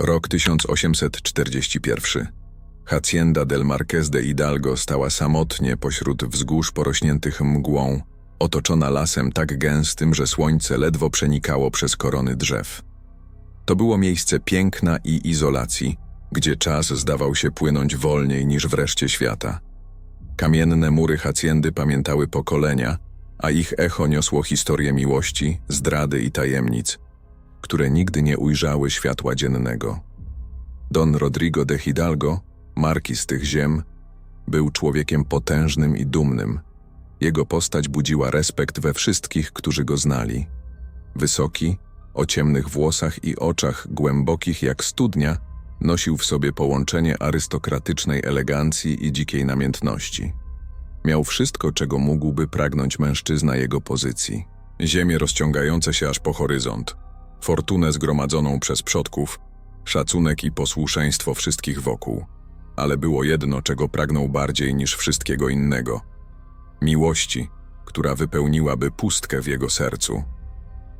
Rok 1841. Hacienda del Marqués de Hidalgo stała samotnie pośród wzgórz porośniętych mgłą, otoczona lasem tak gęstym, że słońce ledwo przenikało przez korony drzew. To było miejsce piękna i izolacji, gdzie czas zdawał się płynąć wolniej niż w reszcie świata. Kamienne mury haciendy pamiętały pokolenia, a ich echo niosło historię miłości, zdrady i tajemnic, które nigdy nie ujrzały światła dziennego. Don Rodrigo de Hidalgo, markiz tych ziem, był człowiekiem potężnym i dumnym. Jego postać budziła respekt we wszystkich, którzy go znali. Wysoki, o ciemnych włosach i oczach głębokich jak studnia, nosił w sobie połączenie arystokratycznej elegancji i dzikiej namiętności. Miał wszystko, czego mógłby pragnąć mężczyzna jego pozycji. Ziemię rozciągające się aż po horyzont, fortunę zgromadzoną przez przodków, szacunek i posłuszeństwo wszystkich wokół. Ale było jedno, czego pragnął bardziej niż wszystkiego innego. Miłości, która wypełniłaby pustkę w jego sercu.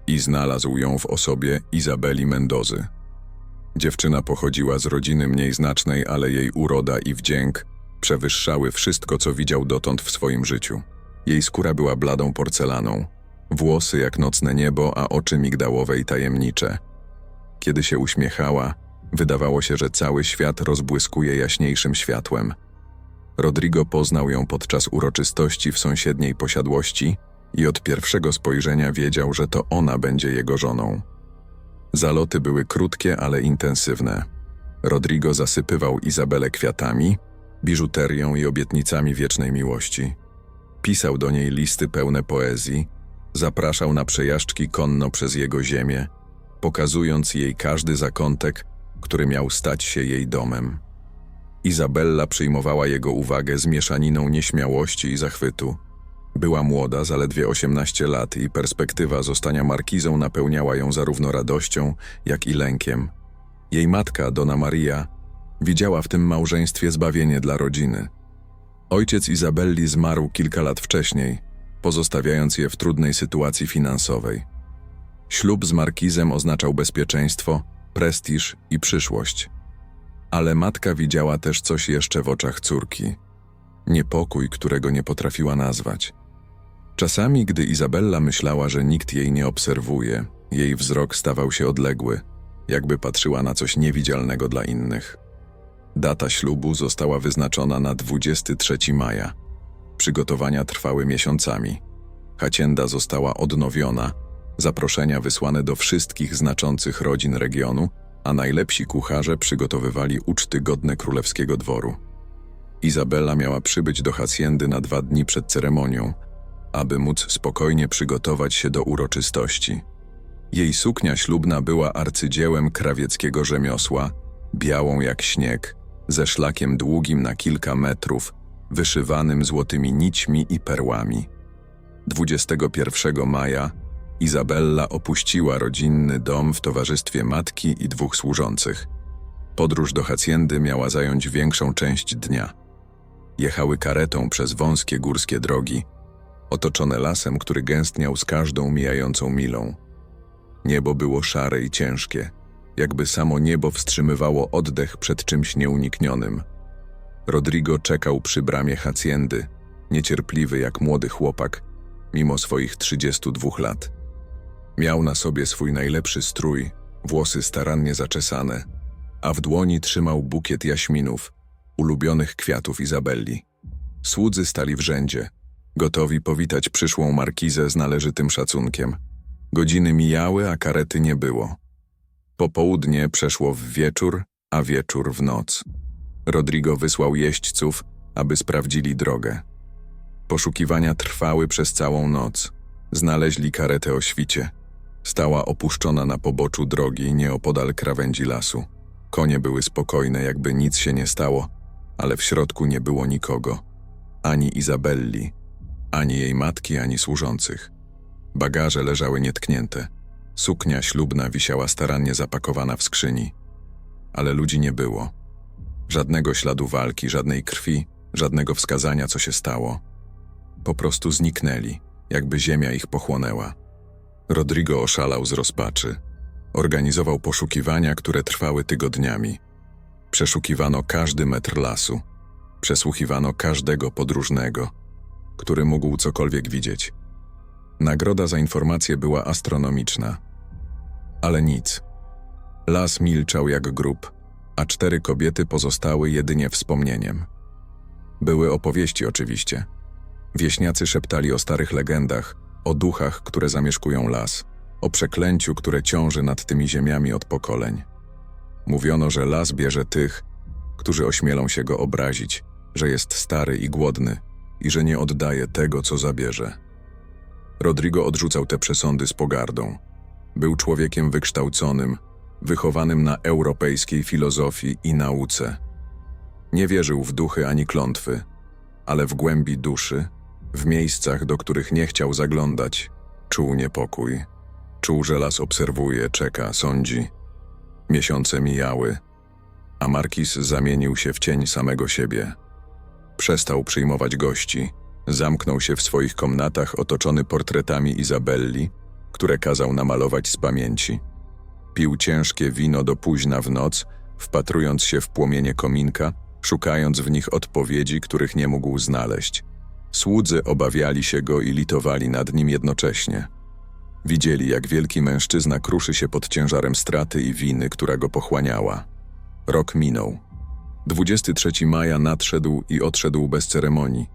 I znalazł ją w osobie Izabeli Mendozy. Dziewczyna pochodziła z rodziny mniej znacznej, ale jej uroda i wdzięk przewyższały wszystko, co widział dotąd w swoim życiu. Jej skóra była bladą porcelaną, włosy jak nocne niebo, a oczy migdałowe i tajemnicze. Kiedy się uśmiechała, wydawało się, że cały świat rozbłyskuje jaśniejszym światłem. Rodrigo poznał ją podczas uroczystości w sąsiedniej posiadłości i od pierwszego spojrzenia wiedział, że to ona będzie jego żoną. Zaloty były krótkie, ale intensywne. Rodrigo zasypywał Izabelę kwiatami, biżuterią i obietnicami wiecznej miłości. Pisał do niej listy pełne poezji, zapraszał na przejażdżki konno przez jego ziemię, pokazując jej każdy zakątek, który miał stać się jej domem. Izabella przyjmowała jego uwagę z mieszaniną nieśmiałości i zachwytu. Była młoda, zaledwie 18 lat i perspektywa zostania markizą napełniała ją zarówno radością, jak i lękiem. Jej matka, Dona Maria, widziała w tym małżeństwie zbawienie dla rodziny. Ojciec Izabelli zmarł kilka lat wcześniej, pozostawiając je w trudnej sytuacji finansowej. Ślub z markizem oznaczał bezpieczeństwo, prestiż i przyszłość. Ale matka widziała też coś jeszcze w oczach córki. Niepokój, którego nie potrafiła nazwać. Czasami, gdy Izabella myślała, że nikt jej nie obserwuje, jej wzrok stawał się odległy, jakby patrzyła na coś niewidzialnego dla innych. Data ślubu została wyznaczona na 23 maja. Przygotowania trwały miesiącami. Hacienda została odnowiona, zaproszenia wysłane do wszystkich znaczących rodzin regionu, a najlepsi kucharze przygotowywali uczty godne królewskiego dworu. Izabela miała przybyć do haciendy na dwa dni przed ceremonią, aby móc spokojnie przygotować się do uroczystości. Jej suknia ślubna była arcydziełem krawieckiego rzemiosła, białą jak śnieg, ze szlakiem długim na kilka metrów, wyszywanym złotymi nićmi i perłami. 21 maja Izabella opuściła rodzinny dom w towarzystwie matki i dwóch służących. Podróż do Haciendy miała zająć większą część dnia. Jechały karetą przez wąskie górskie drogi, otoczone lasem, który gęstniał z każdą mijającą milą. Niebo było szare i ciężkie, jakby samo niebo wstrzymywało oddech przed czymś nieuniknionym. Rodrigo czekał przy bramie Haciendy, niecierpliwy jak młody chłopak, mimo swoich 32 lat. Miał na sobie swój najlepszy strój, włosy starannie zaczesane, a w dłoni trzymał bukiet jaśminów, ulubionych kwiatów Izabelli. Słudzy stali w rzędzie, gotowi powitać przyszłą markizę z należytym szacunkiem. Godziny mijały, a karety nie było. Popołudnie przeszło w wieczór, a wieczór w noc. Rodrigo wysłał jeźdźców, aby sprawdzili drogę. Poszukiwania trwały przez całą noc. Znaleźli karetę o świcie. Stała opuszczona na poboczu drogi, nieopodal krawędzi lasu. Konie były spokojne, jakby nic się nie stało, ale w środku nie było nikogo. Ani Izabelli, ani jej matki, ani służących. Bagaże leżały nietknięte. Suknia ślubna wisiała starannie zapakowana w skrzyni. Ale ludzi nie było. Żadnego śladu walki, żadnej krwi, żadnego wskazania, co się stało. Po prostu zniknęli, jakby ziemia ich pochłonęła. Rodrigo oszalał z rozpaczy. Organizował poszukiwania, które trwały tygodniami. Przeszukiwano każdy metr lasu. Przesłuchiwano każdego podróżnego, który mógł cokolwiek widzieć. Nagroda za informację była astronomiczna. Ale nic. Las milczał jak grób, a cztery kobiety pozostały jedynie wspomnieniem. Były opowieści oczywiście. Wieśniacy szeptali o starych legendach, o duchach, które zamieszkują las, o przeklęciu, które ciąży nad tymi ziemiami od pokoleń. Mówiono, że las bierze tych, którzy ośmielą się go obrazić, że jest stary i głodny i że nie oddaje tego, co zabierze. Rodrigo odrzucał te przesądy z pogardą. Był człowiekiem wykształconym, wychowanym na europejskiej filozofii i nauce. Nie wierzył w duchy ani klątwy, ale w głębi duszy, w miejscach, do których nie chciał zaglądać, czuł niepokój. Czuł, że las obserwuje, czeka, sądzi. Miesiące mijały, a Markis zamienił się w cień samego siebie. Przestał przyjmować gości, zamknął się w swoich komnatach otoczony portretami Izabelli, które kazał namalować z pamięci. Pił ciężkie wino do późna w noc, wpatrując się w płomienie kominka, szukając w nich odpowiedzi, których nie mógł znaleźć. Słudzy obawiali się go i litowali nad nim jednocześnie. Widzieli, jak wielki mężczyzna kruszy się pod ciężarem straty i winy, która go pochłaniała. Rok minął. 23 maja nadszedł i odszedł bez ceremonii,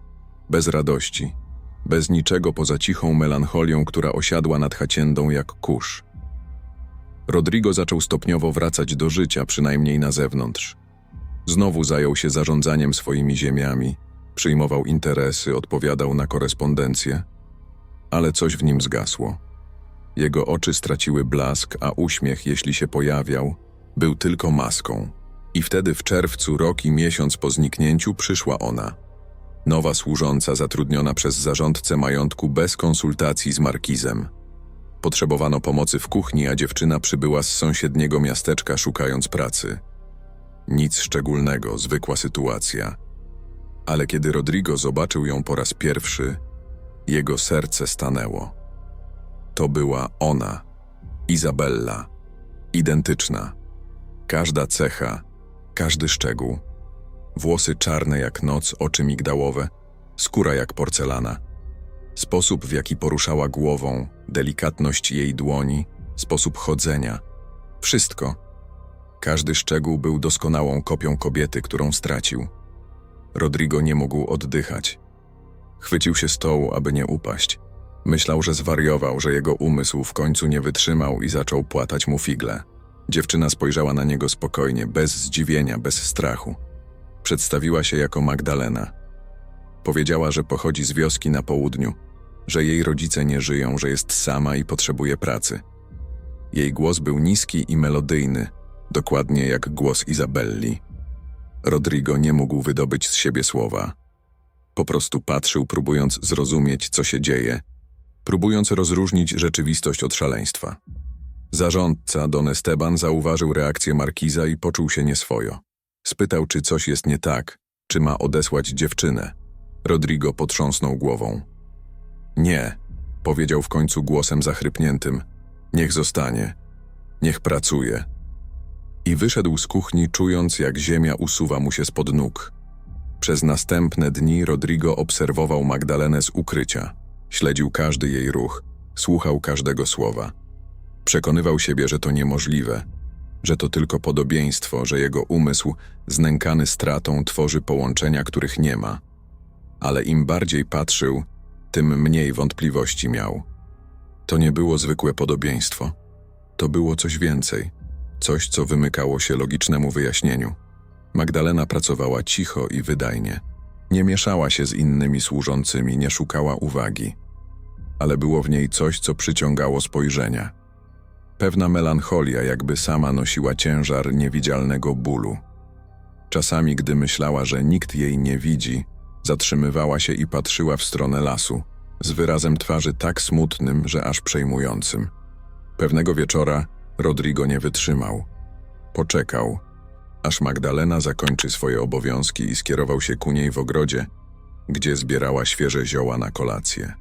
bez radości, bez niczego poza cichą melancholią, która osiadła nad haciendą jak kurz. Rodrigo zaczął stopniowo wracać do życia, przynajmniej na zewnątrz. Znowu zajął się zarządzaniem swoimi ziemiami, przyjmował interesy, odpowiadał na korespondencję, ale coś w nim zgasło. Jego oczy straciły blask, a uśmiech, jeśli się pojawiał, był tylko maską. I wtedy w czerwcu, rok i miesiąc po zniknięciu, przyszła ona. Nowa służąca zatrudniona przez zarządcę majątku bez konsultacji z markizem. Potrzebowano pomocy w kuchni, a dziewczyna przybyła z sąsiedniego miasteczka szukając pracy. Nic szczególnego, zwykła sytuacja. Ale kiedy Rodrigo zobaczył ją po raz pierwszy, jego serce stanęło. To była ona, Izabella, identyczna. Każda cecha, każdy szczegół. Włosy czarne jak noc, oczy migdałowe, skóra jak porcelana. Sposób, w jaki poruszała głową, delikatność jej dłoni, sposób chodzenia. Wszystko. Każdy szczegół był doskonałą kopią kobiety, którą stracił. Rodrigo nie mógł oddychać. Chwycił się stołu, aby nie upaść. Myślał, że zwariował, że jego umysł w końcu nie wytrzymał i zaczął płatać mu figle. Dziewczyna spojrzała na niego spokojnie, bez zdziwienia, bez strachu. Przedstawiła się jako Magdalena. Powiedziała, że pochodzi z wioski na południu, że jej rodzice nie żyją, że jest sama i potrzebuje pracy. Jej głos był niski i melodyjny, dokładnie jak głos Izabelli. Rodrigo nie mógł wydobyć z siebie słowa. Po prostu patrzył, próbując zrozumieć, co się dzieje, próbując rozróżnić rzeczywistość od szaleństwa. Zarządca Don Esteban zauważył reakcję Markiza i poczuł się nieswojo. Spytał, czy coś jest nie tak, czy ma odesłać dziewczynę. Rodrigo potrząsnął głową. Nie, powiedział w końcu głosem zachrypniętym. Niech zostanie. Niech pracuje. I wyszedł z kuchni, czując, jak ziemia usuwa mu się spod nóg. Przez następne dni Rodrigo obserwował Magdalenę z ukrycia. Śledził każdy jej ruch, słuchał każdego słowa. Przekonywał siebie, że to niemożliwe, że to tylko podobieństwo, że jego umysł, znękany stratą, tworzy połączenia, których nie ma. Ale im bardziej patrzył, tym mniej wątpliwości miał. To nie było zwykłe podobieństwo. To było coś więcej, coś, co wymykało się logicznemu wyjaśnieniu. Magdalena pracowała cicho i wydajnie. Nie mieszała się z innymi służącymi, nie szukała uwagi. Ale było w niej coś, co przyciągało spojrzenia. Pewna melancholia, jakby sama nosiła ciężar niewidzialnego bólu. Czasami, gdy myślała, że nikt jej nie widzi, zatrzymywała się i patrzyła w stronę lasu, z wyrazem twarzy tak smutnym, że aż przejmującym. Pewnego wieczora Rodrigo nie wytrzymał. Poczekał, aż Magdalena zakończy swoje obowiązki i skierował się ku niej w ogrodzie, gdzie zbierała świeże zioła na kolację.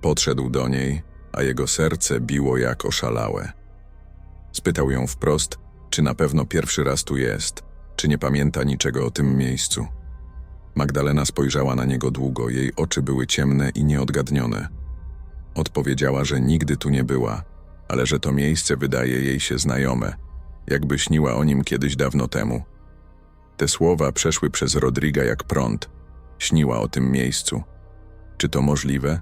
Podszedł do niej, a jego serce biło jak oszalałe. Spytał ją wprost, czy na pewno pierwszy raz tu jest, czy nie pamięta niczego o tym miejscu. Magdalena spojrzała na niego długo, jej oczy były ciemne i nieodgadnione. Odpowiedziała, że nigdy tu nie była, ale że to miejsce wydaje jej się znajome, jakby śniła o nim kiedyś dawno temu. Te słowa przeszły przez Rodriga jak prąd. Śniła o tym miejscu. Czy to możliwe?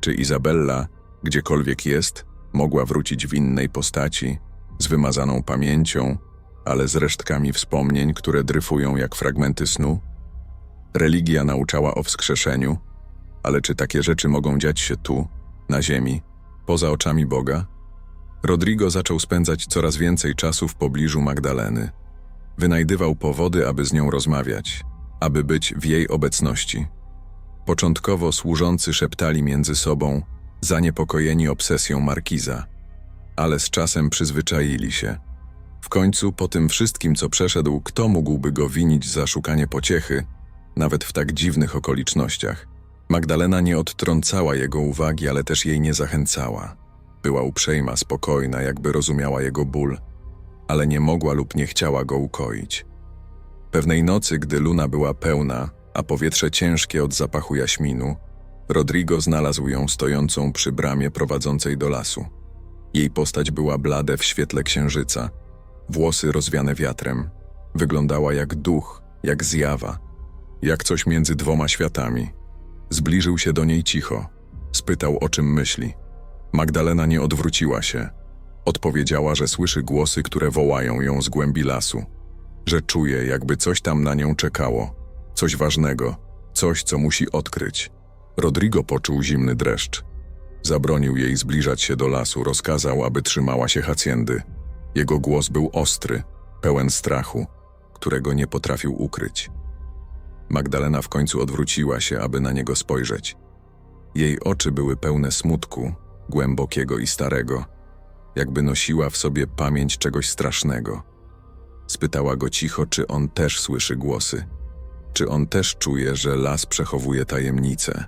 Czy Izabella, gdziekolwiek jest, mogła wrócić w innej postaci, z wymazaną pamięcią, ale z resztkami wspomnień, które dryfują jak fragmenty snu? Religia nauczała o wskrzeszeniu, ale czy takie rzeczy mogą dziać się tu, na ziemi, poza oczami Boga? Rodrigo zaczął spędzać coraz więcej czasu w pobliżu Magdaleny. Wynajdywał powody, aby z nią rozmawiać, aby być w jej obecności. Początkowo służący szeptali między sobą, zaniepokojeni obsesją markiza, ale z czasem przyzwyczaili się. W końcu, po tym wszystkim, co przeszedł, kto mógłby go winić za szukanie pociechy, nawet w tak dziwnych okolicznościach? Magdalena nie odtrącała jego uwagi, ale też jej nie zachęcała. Była uprzejma, spokojna, jakby rozumiała jego ból, ale nie mogła lub nie chciała go ukoić. Pewnej nocy, gdy luna była pełna, a powietrze ciężkie od zapachu jaśminu, Rodrigo znalazł ją stojącą przy bramie prowadzącej do lasu. Jej postać była blade w świetle księżyca, włosy rozwiane wiatrem. Wyglądała jak duch, jak zjawa, jak coś między dwoma światami. Zbliżył się do niej cicho. Spytał, o czym myśli. Magdalena nie odwróciła się. Odpowiedziała, że słyszy głosy, które wołają ją z głębi lasu. Że czuje, jakby coś tam na nią czekało. Coś ważnego, coś, co musi odkryć. Rodrigo poczuł zimny dreszcz. Zabronił jej zbliżać się do lasu, rozkazał, aby trzymała się hacjendy. Jego głos był ostry, pełen strachu, którego nie potrafił ukryć. Magdalena w końcu odwróciła się, aby na niego spojrzeć. Jej oczy były pełne smutku, głębokiego i starego, jakby nosiła w sobie pamięć czegoś strasznego. Spytała go cicho, czy on też słyszy głosy, czy on też czuje, że las przechowuje tajemnice.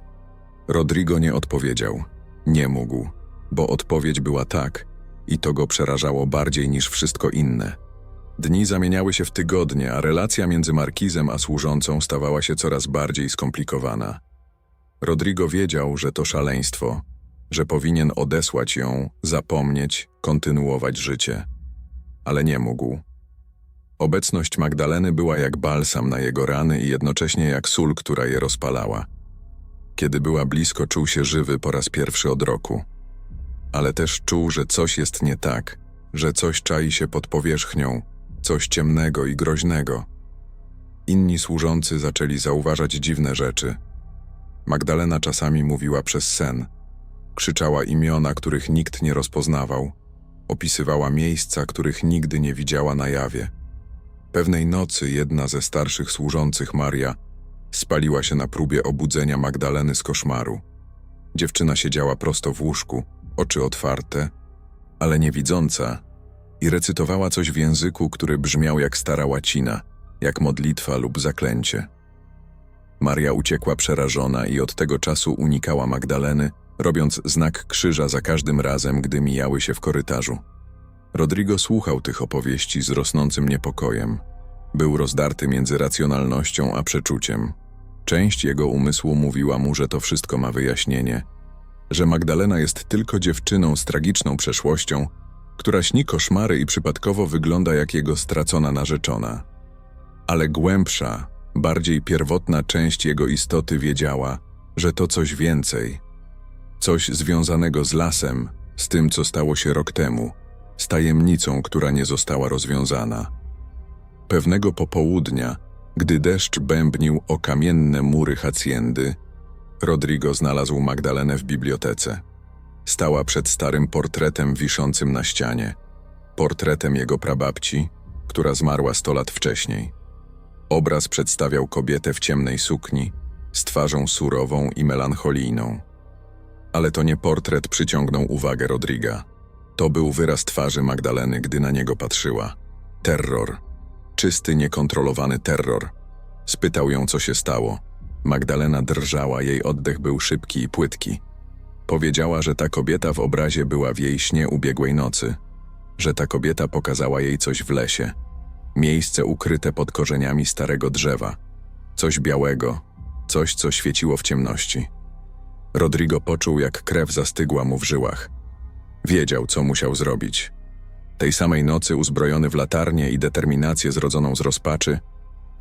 Rodrigo nie odpowiedział, nie mógł, bo odpowiedź była tak, i to go przerażało bardziej niż wszystko inne. Dni zamieniały się w tygodnie, a relacja między markizem a służącą stawała się coraz bardziej skomplikowana. Rodrigo wiedział, że to szaleństwo, że powinien odesłać ją, zapomnieć, kontynuować życie. Ale nie mógł. Obecność Magdaleny była jak balsam na jego rany i jednocześnie jak sól, która je rozpalała. Kiedy była blisko, czuł się żywy po raz pierwszy od roku. Ale też czuł, że coś jest nie tak, że coś czai się pod powierzchnią, coś ciemnego i groźnego. Inni służący zaczęli zauważać dziwne rzeczy. Magdalena czasami mówiła przez sen. Krzyczała imiona, których nikt nie rozpoznawał. Opisywała miejsca, których nigdy nie widziała na jawie. Pewnej nocy jedna ze starszych służących, Maria, spaliła się na próbie obudzenia Magdaleny z koszmaru. Dziewczyna siedziała prosto w łóżku, oczy otwarte, ale niewidząca, i recytowała coś w języku, który brzmiał jak stara łacina, jak modlitwa lub zaklęcie. Maria uciekła przerażona i od tego czasu unikała Magdaleny, robiąc znak krzyża za każdym razem, gdy mijały się w korytarzu. Rodrigo słuchał tych opowieści z rosnącym niepokojem. Był rozdarty między racjonalnością a przeczuciem. Część jego umysłu mówiła mu, że to wszystko ma wyjaśnienie, że Magdalena jest tylko dziewczyną z tragiczną przeszłością, która śni koszmary i przypadkowo wygląda jak jego stracona narzeczona. Ale głębsza, bardziej pierwotna część jego istoty wiedziała, że to coś więcej. Coś związanego z lasem, z tym, co stało się rok temu, z tajemnicą, która nie została rozwiązana. Pewnego popołudnia, gdy deszcz bębnił o kamienne mury hacjendy, Rodrigo znalazł Magdalenę w bibliotece. Stała przed starym portretem wiszącym na ścianie. Portretem jego prababci, która zmarła sto lat wcześniej. Obraz przedstawiał kobietę w ciemnej sukni, z twarzą surową i melancholijną. Ale to nie portret przyciągnął uwagę Rodriga. To był wyraz twarzy Magdaleny, gdy na niego patrzyła. Terror. Czysty, niekontrolowany terror. Spytał ją, co się stało. Magdalena drżała, jej oddech był szybki i płytki. Powiedziała, że ta kobieta w obrazie była w jej śnie ubiegłej nocy. że ta kobieta pokazała jej coś w lesie. Miejsce ukryte pod korzeniami starego drzewa. Coś białego, coś, co świeciło w ciemności. Rodrigo poczuł, jak krew zastygła mu w żyłach. Wiedział, co musiał zrobić. Tej samej nocy, uzbrojony w latarnię i determinację zrodzoną z rozpaczy,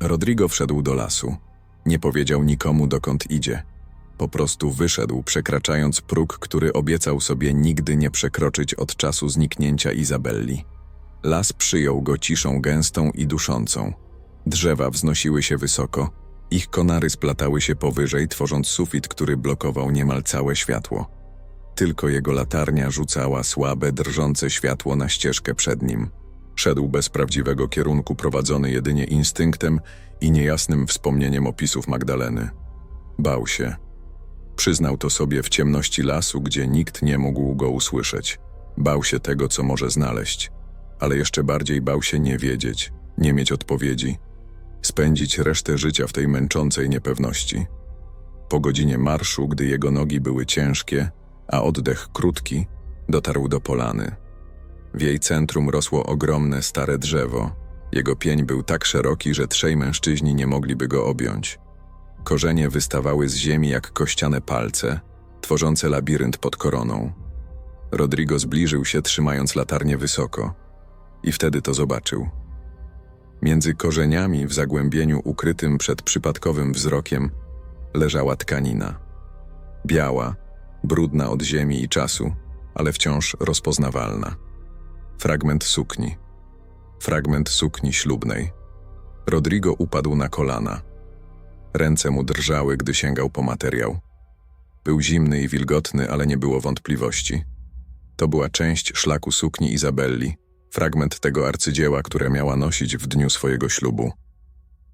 Rodrigo wszedł do lasu. Nie powiedział nikomu, dokąd idzie. Po prostu wyszedł, przekraczając próg, który obiecał sobie nigdy nie przekroczyć od czasu zniknięcia Izabelli. Las przyjął go ciszą gęstą i duszącą. Drzewa wznosiły się wysoko, ich konary splatały się powyżej, tworząc sufit, który blokował niemal całe światło. Tylko jego latarnia rzucała słabe, drżące światło na ścieżkę przed nim. Szedł bez prawdziwego kierunku, prowadzony jedynie instynktem i niejasnym wspomnieniem opisów Magdaleny. Bał się. Przyznał to sobie w ciemności lasu, gdzie nikt nie mógł go usłyszeć. Bał się tego, co może znaleźć, ale jeszcze bardziej bał się nie wiedzieć, nie mieć odpowiedzi, spędzić resztę życia w tej męczącej niepewności. Po godzinie marszu, gdy jego nogi były ciężkie, a oddech krótki, dotarł do polany. W jej centrum rosło ogromne, stare drzewo. Jego pień był tak szeroki, że trzej mężczyźni nie mogliby go objąć. Korzenie wystawały z ziemi jak kościane palce, tworzące labirynt pod koroną. Rodrigo zbliżył się, trzymając latarnię wysoko. I wtedy to zobaczył. Między korzeniami, w zagłębieniu ukrytym przed przypadkowym wzrokiem, leżała tkanina. Biała, brudna od ziemi i czasu, ale wciąż rozpoznawalna. Fragment sukni. Fragment sukni ślubnej. Rodrigo upadł na kolana. Ręce mu drżały, gdy sięgał po materiał. Był zimny i wilgotny, ale nie było wątpliwości. To była część szlaku sukni Izabelli, fragment tego arcydzieła, które miała nosić w dniu swojego ślubu.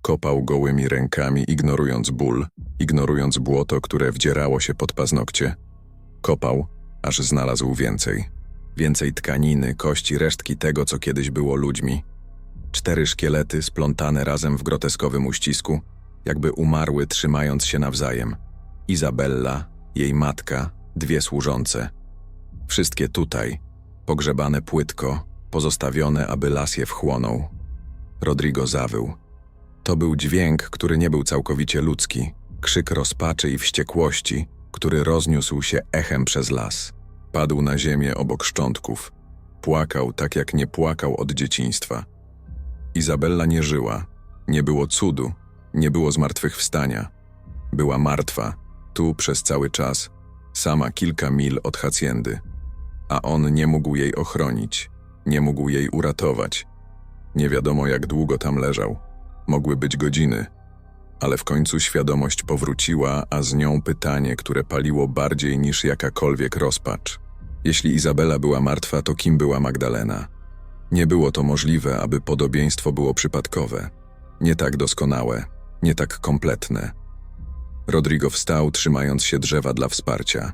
Kopał gołymi rękami, ignorując ból, ignorując błoto, które wdzierało się pod paznokcie. Kopał, aż znalazł więcej. Więcej tkaniny, kości, resztki tego, co kiedyś było ludźmi. Cztery szkielety splątane razem w groteskowym uścisku, jakby umarły trzymając się nawzajem. Izabella, jej matka, dwie służące. Wszystkie tutaj, pogrzebane płytko, pozostawione, aby las je wchłonął. Rodrigo zawył. To był dźwięk, który nie był całkowicie ludzki, krzyk rozpaczy i wściekłości, który rozniósł się echem przez las. Padł na ziemię obok szczątków. Płakał tak, jak nie płakał od dzieciństwa. Izabella nie żyła. Nie było cudu, nie było zmartwychwstania. Była martwa, tu przez cały czas, sama kilka mil od haciendy. A on nie mógł jej ochronić, nie mógł jej uratować. Nie wiadomo, jak długo tam leżał. Mogły być godziny. Ale w końcu świadomość powróciła, a z nią pytanie, które paliło bardziej niż jakakolwiek rozpacz. Jeśli Izabela była martwa, to kim była Magdalena? Nie było to możliwe, aby podobieństwo było przypadkowe. Nie tak doskonałe, nie tak kompletne. Rodrigo wstał, trzymając się drzewa dla wsparcia.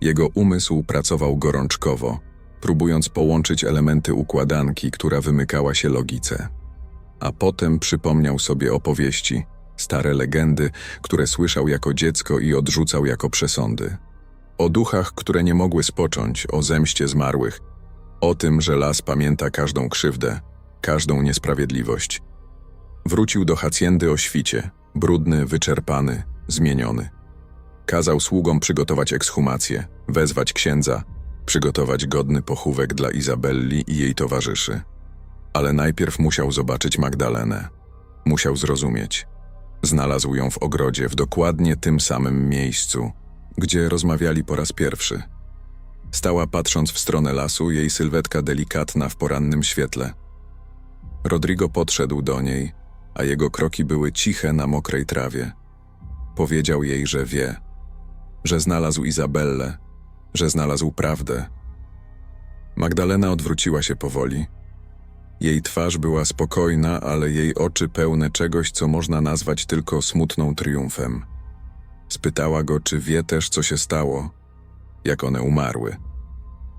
Jego umysł pracował gorączkowo, próbując połączyć elementy układanki, która wymykała się logice. A potem przypomniał sobie opowieści, stare legendy, które słyszał jako dziecko i odrzucał jako przesądy. O duchach, które nie mogły spocząć, o zemście zmarłych, o tym, że las pamięta każdą krzywdę, każdą niesprawiedliwość. Wrócił do hacjendy o świcie, brudny, wyczerpany, zmieniony. Kazał sługom przygotować ekshumację, wezwać księdza, przygotować godny pochówek dla Izabelli i jej towarzyszy. Ale najpierw musiał zobaczyć Magdalenę. Musiał zrozumieć. Znalazł ją w ogrodzie w dokładnie tym samym miejscu, gdzie rozmawiali po raz pierwszy. Stała patrząc w stronę lasu, jej sylwetka delikatna w porannym świetle. Rodrigo podszedł do niej, a jego kroki były ciche na mokrej trawie. Powiedział jej, że wie, że znalazł Izabellę, że znalazł prawdę. Magdalena odwróciła się powoli. Jej twarz była spokojna, ale jej oczy pełne czegoś, co można nazwać tylko smutną triumfem. Spytała go, czy wie też, co się stało, jak one umarły.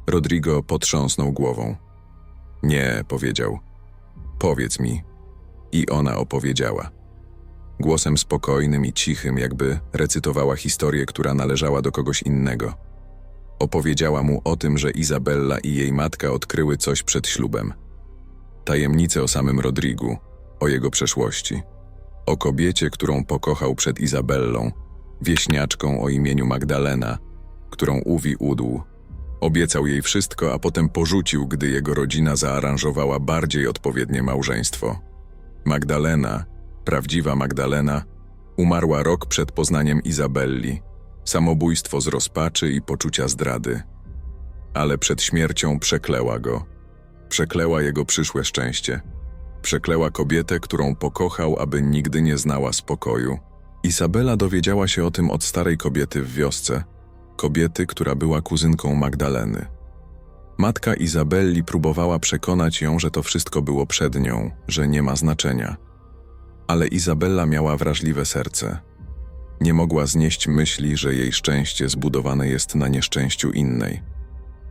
Rodrigo potrząsnął głową. Nie, powiedział. Powiedz mi. I ona opowiedziała. Głosem spokojnym i cichym, jakby recytowała historię, która należała do kogoś innego. Opowiedziała mu o tym, że Izabella i jej matka odkryły coś przed ślubem. Tajemnicę o samym Rodrigu, o jego przeszłości. O kobiecie, którą pokochał przed Izabellą, wieśniaczką o imieniu Magdalena, którą Uwi udł. Obiecał jej wszystko, a potem porzucił, gdy jego rodzina zaaranżowała bardziej odpowiednie małżeństwo. Magdalena, prawdziwa Magdalena, umarła rok przed poznaniem Izabelli. Samobójstwo z rozpaczy i poczucia zdrady. Ale przed śmiercią przekleła go. Przekleła jego przyszłe szczęście. Przekleła kobietę, którą pokochał, aby nigdy nie znała spokoju. Izabela dowiedziała się o tym od starej kobiety w wiosce, kobiety, która była kuzynką Magdaleny. Matka Izabelli próbowała przekonać ją, że to wszystko było przed nią, że nie ma znaczenia. Ale Izabella miała wrażliwe serce. Nie mogła znieść myśli, że jej szczęście zbudowane jest na nieszczęściu innej.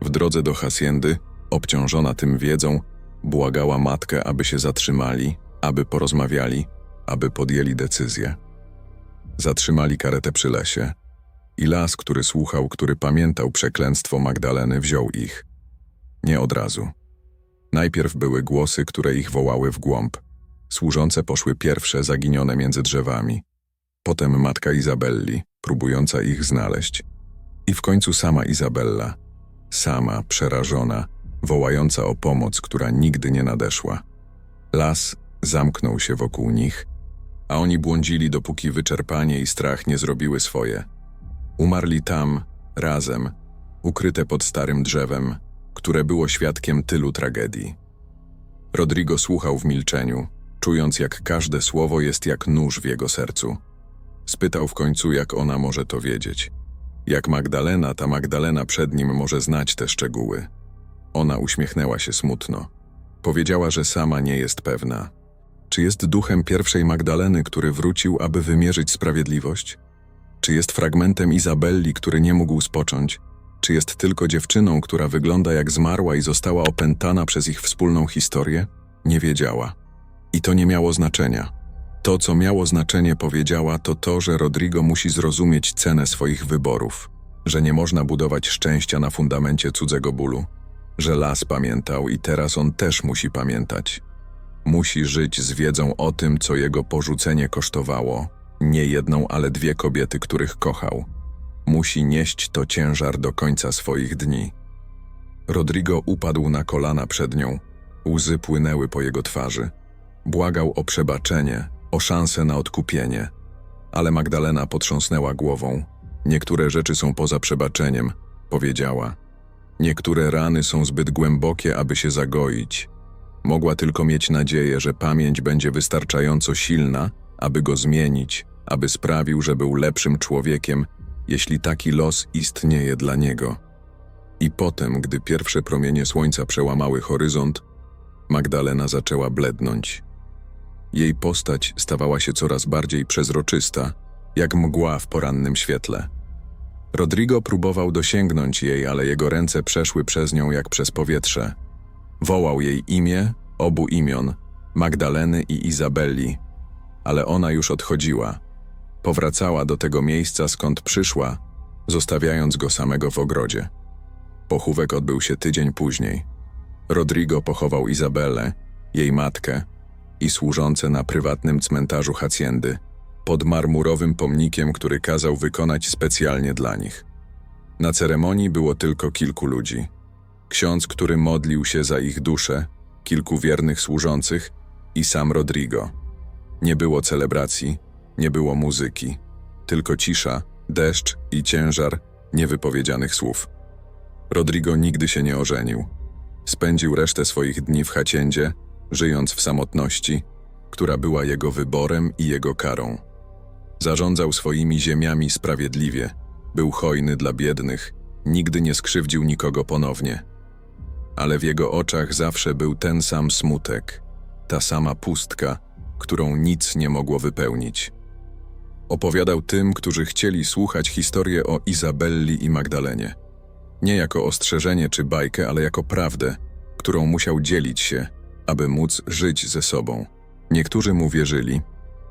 W drodze do Haciendy, obciążona tym wiedzą, błagała matkę, aby się zatrzymali, aby porozmawiali, aby podjęli decyzję. Zatrzymali karetę przy lesie i las, który słuchał, który pamiętał przeklęstwo Magdaleny, wziął ich. Nie od razu. Najpierw były głosy, które ich wołały w głąb. Służące poszły pierwsze, zaginione między drzewami. Potem matka Izabelli, próbująca ich znaleźć. I w końcu sama Izabella, sama, przerażona, wołająca o pomoc, która nigdy nie nadeszła. Las zamknął się wokół nich, a oni błądzili, dopóki wyczerpanie i strach nie zrobiły swoje. Umarli tam, razem, ukryte pod starym drzewem, które było świadkiem tylu tragedii. Rodrigo słuchał w milczeniu, czując jak każde słowo jest jak nóż w jego sercu. Spytał w końcu, jak ona może to wiedzieć. Jak Magdalena, ta Magdalena przed nim może znać te szczegóły. Ona uśmiechnęła się smutno. Powiedziała, że sama nie jest pewna. Czy jest duchem pierwszej Magdaleny, który wrócił, aby wymierzyć sprawiedliwość? Czy jest fragmentem Izabelli, który nie mógł spocząć? Czy jest tylko dziewczyną, która wygląda jak zmarła i została opętana przez ich wspólną historię? Nie wiedziała. I to nie miało znaczenia. To, co miało znaczenie, powiedziała, to to, że Rodrigo musi zrozumieć cenę swoich wyborów, że nie można budować szczęścia na fundamencie cudzego bólu, że las pamiętał i teraz on też musi pamiętać. Musi żyć z wiedzą o tym, co jego porzucenie kosztowało, nie jedną, ale dwie kobiety, których kochał. Musi nieść to ciężar do końca swoich dni. Rodrigo upadł na kolana przed nią. Łzy płynęły po jego twarzy. Błagał o przebaczenie, o szansę na odkupienie. Ale Magdalena potrząsnęła głową. Niektóre rzeczy są poza przebaczeniem, powiedziała. Niektóre rany są zbyt głębokie, aby się zagoić. Mogła tylko mieć nadzieję, że pamięć będzie wystarczająco silna, aby go zmienić, aby sprawił, że był lepszym człowiekiem, jeśli taki los istnieje dla niego. I potem, gdy pierwsze promienie słońca przełamały horyzont, Magdalena zaczęła blednąć. Jej postać stawała się coraz bardziej przezroczysta, jak mgła w porannym świetle. Rodrigo próbował dosięgnąć jej, ale jego ręce przeszły przez nią jak przez powietrze. Wołał jej imię, obu imion, Magdaleny i Izabelli, ale ona już odchodziła. Powracała do tego miejsca, skąd przyszła, zostawiając go samego w ogrodzie. Pochówek odbył się tydzień później. Rodrigo pochował Izabelę, jej matkę i służące na prywatnym cmentarzu Haciendy, pod marmurowym pomnikiem, który kazał wykonać specjalnie dla nich. Na ceremonii było tylko kilku ludzi. Ksiądz, który modlił się za ich dusze, kilku wiernych służących i sam Rodrigo. Nie było celebracji, nie było muzyki, tylko cisza, deszcz i ciężar niewypowiedzianych słów. Rodrigo nigdy się nie ożenił. Spędził resztę swoich dni w Haciendzie, żyjąc w samotności, która była jego wyborem i jego karą. Zarządzał swoimi ziemiami sprawiedliwie, był hojny dla biednych, nigdy nie skrzywdził nikogo ponownie. Ale w jego oczach zawsze był ten sam smutek, ta sama pustka, którą nic nie mogło wypełnić. Opowiadał tym, którzy chcieli słuchać historię o Izabelli i Magdalenie. Nie jako ostrzeżenie czy bajkę, ale jako prawdę, którą musiał dzielić się, aby móc żyć ze sobą. Niektórzy mu wierzyli,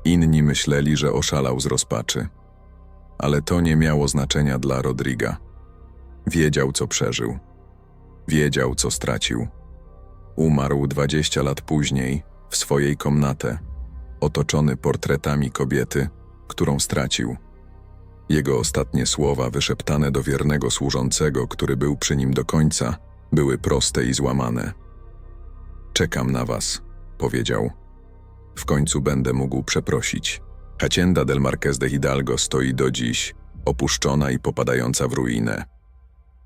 inni myśleli, że oszalał z rozpaczy. Ale to nie miało znaczenia dla Rodriga. Wiedział, co przeżył. Wiedział, co stracił. Umarł 20 lat później w swojej komnatę, otoczony portretami kobiety, którą stracił. Jego ostatnie słowa, wyszeptane do wiernego służącego, który był przy nim do końca, były proste i złamane. Czekam na was, powiedział. W końcu będę mógł przeprosić. Hacienda del Marqués de Hidalgo stoi do dziś, opuszczona i popadająca w ruinę.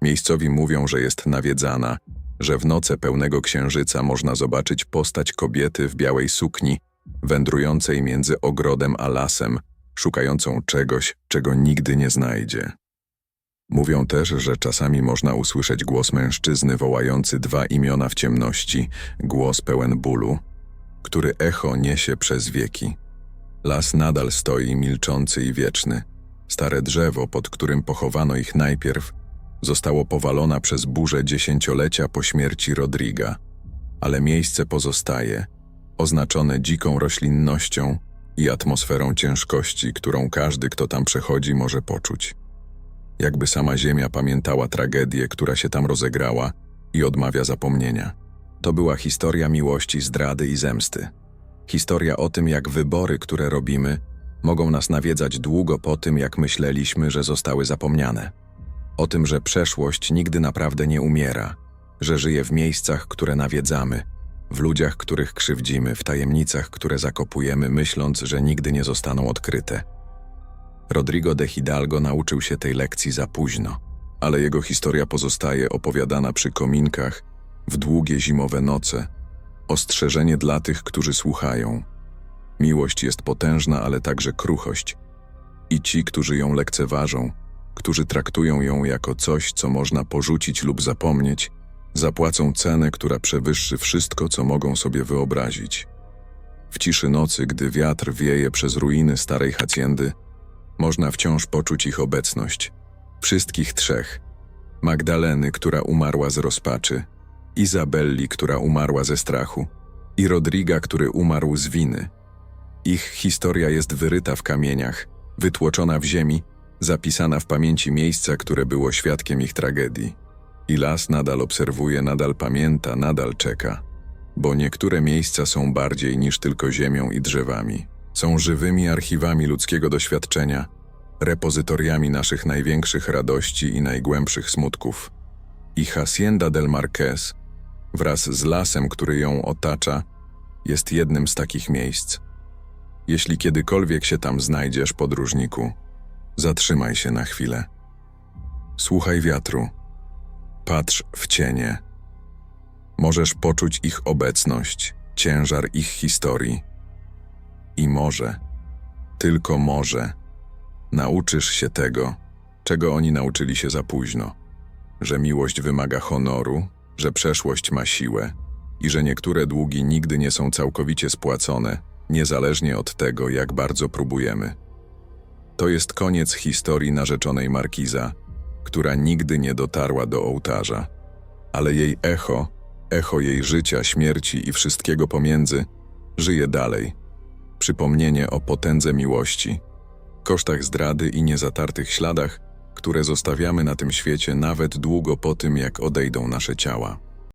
Miejscowi mówią, że jest nawiedzana, że w noce pełnego księżyca można zobaczyć postać kobiety w białej sukni, wędrującej między ogrodem a lasem, szukającą czegoś, czego nigdy nie znajdzie. Mówią też, że czasami można usłyszeć głos mężczyzny wołający dwa imiona w ciemności, głos pełen bólu, który echo niesie przez wieki. Las nadal stoi milczący i wieczny. Stare drzewo, pod którym pochowano ich najpierw, zostało powalona przez burzę dziesięciolecia po śmierci Rodriga, ale miejsce pozostaje, oznaczone dziką roślinnością i atmosferą ciężkości, którą każdy, kto tam przechodzi, może poczuć. Jakby sama ziemia pamiętała tragedię, która się tam rozegrała i odmawia zapomnienia. To była historia miłości, zdrady i zemsty. Historia o tym, jak wybory, które robimy, mogą nas nawiedzać długo po tym, jak myśleliśmy, że zostały zapomniane. O tym, że przeszłość nigdy naprawdę nie umiera, że żyje w miejscach, które nawiedzamy, w ludziach, których krzywdzimy, w tajemnicach, które zakopujemy, myśląc, że nigdy nie zostaną odkryte. Rodrigo de Hidalgo nauczył się tej lekcji za późno, ale jego historia pozostaje opowiadana przy kominkach, w długie zimowe noce. Ostrzeżenie dla tych, którzy słuchają. Miłość jest potężna, ale także kruchość. I ci, którzy ją lekceważą, którzy traktują ją jako coś, co można porzucić lub zapomnieć, zapłacą cenę, która przewyższy wszystko, co mogą sobie wyobrazić. W ciszy nocy, gdy wiatr wieje przez ruiny starej haciendy, można wciąż poczuć ich obecność. Wszystkich trzech. Magdaleny, która umarła z rozpaczy, Izabelli, która umarła ze strachu i Rodriga, który umarł z winy. Ich historia jest wyryta w kamieniach, wytłoczona w ziemi, zapisana w pamięci miejsca, które było świadkiem ich tragedii. I las nadal obserwuje, nadal pamięta, nadal czeka. Bo niektóre miejsca są bardziej niż tylko ziemią i drzewami. Są żywymi archiwami ludzkiego doświadczenia, repozytoriami naszych największych radości i najgłębszych smutków. I Hacienda del Marqués, wraz z lasem, który ją otacza, jest jednym z takich miejsc. Jeśli kiedykolwiek się tam znajdziesz, podróżniku, zatrzymaj się na chwilę. Słuchaj wiatru. Patrz w cienie. Możesz poczuć ich obecność, ciężar ich historii. I może, tylko może, nauczysz się tego, czego oni nauczyli się za późno: że miłość wymaga honoru, że przeszłość ma siłę i że niektóre długi nigdy nie są całkowicie spłacone, niezależnie od tego, jak bardzo próbujemy. To jest koniec historii narzeczonej Markiza, która nigdy nie dotarła do ołtarza, ale jej echo, echo jej życia, śmierci i wszystkiego pomiędzy, żyje dalej. Przypomnienie o potędze miłości, kosztach zdrady i niezatartych śladach, które zostawiamy na tym świecie nawet długo po tym, jak odejdą nasze ciała.